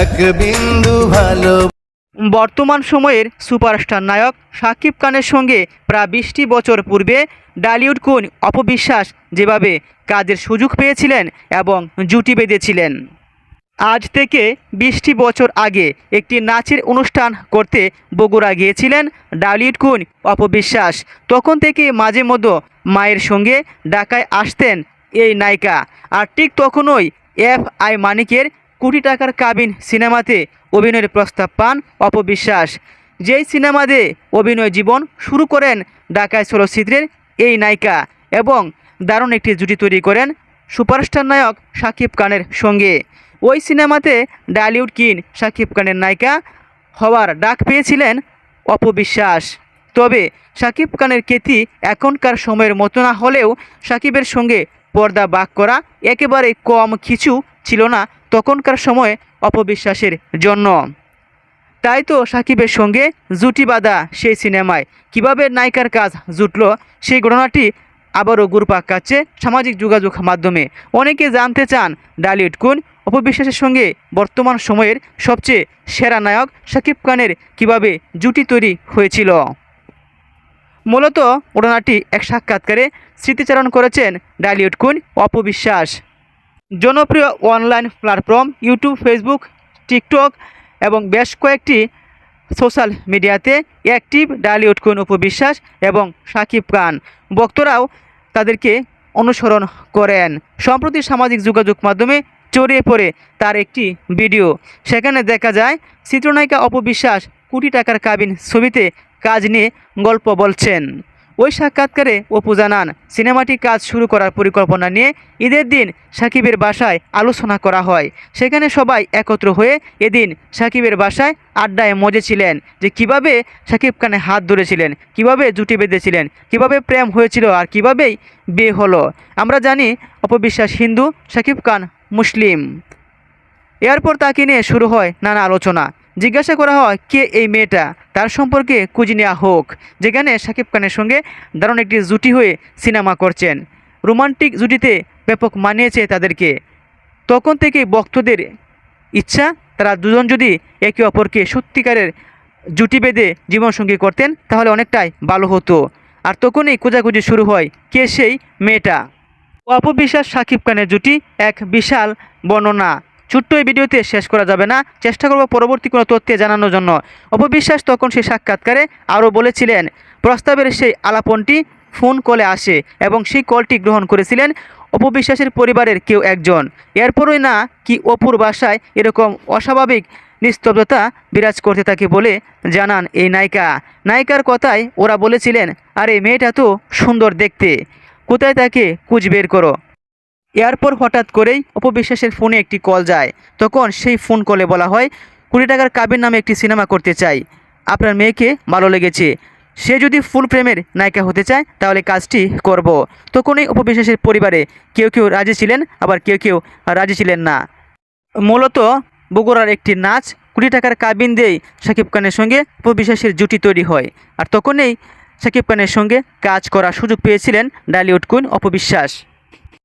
এক বিন্দু ভালো। বর্তমান সময়ের সুপারস্টার নায়ক শাকিব খানের সঙ্গে প্রায় বিশটি বছর পূর্বে ডালিউড কুন অপবিশ্বাস যেভাবে কাজের সুযোগ পেয়েছিলেন এবং জুটি বেঁধেছিলেন। আজ থেকে বিশটি বছর আগে একটি নাচের অনুষ্ঠান করতে বগুড়া গিয়েছিলেন ডালিউড কুন অপবিশ্বাস। তখন থেকে মাঝে মধ্যে মায়ের সঙ্গে ঢাকায় আসতেন এই নায়িকা। আর ঠিক তখনই এফ আই মানিকের কোটি টাকার কাবিন সিনেমাতে অভিনয়ের প্রস্তাব পান অপবিশ্বাস যেই সিনেমাতে অভিনয় জীবন শুরু করেন ঢাকায় চলচ্চিত্রের এই নায়িকা এবং দারুণ একটি জুটি তৈরি করেন সুপারস্টার নায়ক শাকিব খানের সঙ্গে। ওই সিনেমাতে ডালিউড কিন শাকিব খানের নায়িকা হওয়ার ডাক পেয়েছিলেন অপবিশ্বাস তবে শাকিব খানের কেতি এখনকার সময়ের মতো না হলেও শাকিবের সঙ্গে পর্দা বাক করা একেবারে কম কিছু ছিল না তখনকার সময় অপবিশ্বাসের জন্য। তাই তো সাকিবের সঙ্গে জুটি বাঁধা সেই সিনেমায় কীভাবে নায়িকার কাজ জুটলো সেই ঘটনাটি আবারও গুরুপাক কাচ্ছে সামাজিক যোগাযোগ মাধ্যমে। অনেকে জানতে চান ডালিউড কুন অপবিশ্বাসের সঙ্গে বর্তমান সময়ের সবচেয়ে সেরা নায়ক শাকিব খানের কীভাবে জুটি তৈরি হয়েছিল। মূলত ঘটনাটি এক সাক্ষাৎকারে স্মৃতিচারণ করেছেন ডালিউড কুন অপবিশ্বাস। জনপ্রিয় online platform YouTube, Facebook, TikTok এবং বেশ কয়েকটি সোশ্যাল মিডিয়াতে অ্যাক্টিভ ডালিউড কুন উপবিশ্বাস এবং সাকিব খান। ভক্তরাও তাদেরকে অনুসরণ করেন। সম্প্রতি সামাজিক যোগাযোগ মাধ্যমে চড়িয়ে পড়ে তার একটি ভিডিও। সেখানে দেখা যায়, চিত্রনায়িকা অপবিশ্বাস কোটি টাকার কাবিন ছবিতে কাজ নিয়ে গল্প বলছেন। ওই সাক্ষাৎকারে অপু জানান সিনেমাটি কাজ শুরু করার পরিকল্পনা নিয়ে ঈদের দিন সাকিবের বাসায় আলোচনা করা হয়। সেখানে সবাই একত্র হয়ে এদিন সাকিবের বাসায় আড্ডায় মজে ছিলেন যে কীভাবে সাকিব খানে হাত ধরেছিলেন, কীভাবে জুটি বেঁধেছিলেন, কীভাবে প্রেম হয়েছিল আর কিভাবেই বিয়ে হলো। আমরা জানি, অপবিশ্বাস হিন্দু, সাকিব খান মুসলিম। এরপর তাকে নিয়ে শুরু হয় নানা আলোচনা। জিজ্ঞাসা করা হয়, কে এই মেয়েটা? তার সম্পর্কে খুঁজে নেওয়া হোক, যেখানে শাকিব খানের সঙ্গে দারুণ একটি জুটি হয়ে সিনেমা করছেন। রোমান্টিক জুটিতে ব্যাপক মানিয়েছে তাদেরকে। তখন থেকে ভক্তদের ইচ্ছা, তারা দুজন যদি একে অপরকে সত্যিকারের জুটি বেঁধে জীবনসঙ্গী করতেন, তাহলে অনেকটাই ভালো হতো। আর তখনই খোঁজাখুঁজি শুরু হয় কে সেই মেয়েটা। অপবিশ্বাস সাকিব খানের জুটি এক বিশাল বর্ণনা। ছোট্ট এই ভিডিওতে শেষ করা যাবে না। চেষ্টা করব পরবর্তী কোনো তথ্যে জানানোর জন্য। অপবিশ্বাস তখন সেই সাক্ষাৎকারে আরও বলেছিলেন, প্রস্তাবের সেই আলাপনটি ফোন কলে আসে এবং সেই কলটি গ্রহণ করেছিলেন অপবিশ্বাসের পরিবারের কেউ একজন। এরপরই না কি অপুর বাসায় এরকম অস্বাভাবিক নিস্তব্ধতা বিরাজ করতে থাকে বলে জানান এই নায়িকা। নায়িকার কথায় ওরা বলেছিলেন, আরে, মেয়েটা তো সুন্দর দেখতে। কোথায় তাকে কুচ বের করো? এরপর হঠাৎ করেই অপবিশ্বাসের ফোনে একটি কল যায়। তখন সেই ফোন কলে বলা হয়, কুড়ি টাকার কাবির নামে একটি সিনেমা করতে চাই। আপনার মেয়েকে ভালো লেগেছে। সে যদি ফুল প্রেমের নায়িকা হতে চায়, তাহলে কাজটি করব। তখনই অপবিশ্বাসের পরিবারে কেউ কেউ রাজি ছিলেন, আবার কেউ কেউ রাজি ছিলেন না। মূলত বগুড়ার একটি নাচ কুড়ি টাকার কাবিন দিয়েই শাকিব খানের সঙ্গে অপবিশ্বাসের জুটি তৈরি হয়। আর তখনই শাকিব খানের সঙ্গে কাজ করার সুযোগ পেয়েছিলেন ডালিউড কুইন অপবিশ্বাস।